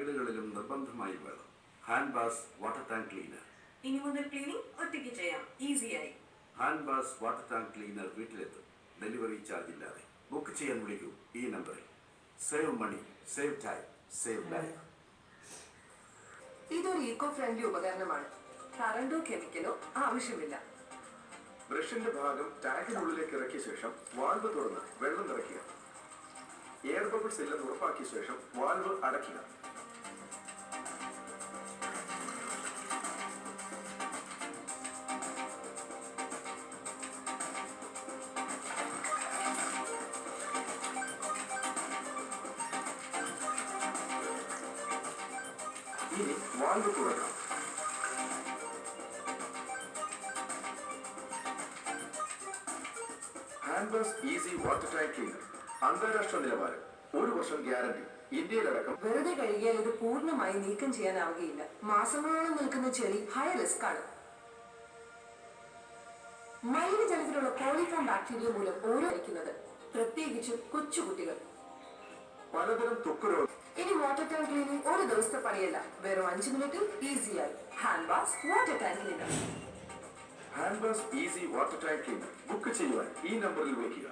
വീടുകളിലും നിർബന്ധമായി വേണം. Hand buzz water tank cleaner ഇനി മുതൽ ക്ലീനിങ് ഒറ്റയ്ക്ക് ചെയ്യാം. ഈസിയായി hand buzz water tank cleaner വീട്ടിലെത്തും. ഡെലിവറി ചാർജ് ഇല്ലാതെ. ബുക്ക് ചെയ്യാൻ വിളിക്കൂ. ഈ നമ്പറിൽ. Save money save time save life ഇതൊരു ഈക്കോ ഫ്രണ്ട്ലി ഉപകരണമാണ് കറണ്ടോ കെമിക്കലോ ആവശ്യമില്ല. ബ്രഷിന്റെ ഭാഗം ടാങ്കിനുള്ളിലേക്ക് ഇറക്കിയ ശേഷം വാൽവ് തുറന്ന് വെള്ളം നിറയ്ക്കുക. എയർ ബബിൾസ് ഇല്ലെന്ന് ഉറപ്പാക്കിയ ശേഷം വാൽവ് അടയ്ക്കുക. ഇനി വാൽവ് തുറക്കാം handbuzz easy water tank cleaner അന്താരാഷ്ട്ര നിലവാരം ഒരു വർഷം ഗ്യാരണ്ടി ഇന്ത്യയിലടക്കം. വെറുതെ കഴുകിയാൽ ഇത് പൂർണമായി നീക്കം ചെയ്യാനാവുകയില്ല. മാസങ്ങളോളം നിൽക്കുന്ന ചെളി ഹൈ റിസ്ക് ആണ്. മലിനജലത്തിലുള്ള കോളിഫോം ബാക്ടീരിയ മൂലം ഓരോ കഴിക്കുന്നത് പ്രത്യേകിച്ചും കൊച്ചുകുട്ടികൾ. പലതരം ത്വക്ക് രോഗം ഇനി വാട്ടർ ടാങ്ക് ദിവസത്തെ പണിയല്ല. വെറും അഞ്ച് മിനിറ്റിൽ ഈസിയായി. Hand wash water tank hand wash easy water tank book ചെയ്യുവാൻ ഈ നമ്പറിൽ വിളിക്കുക.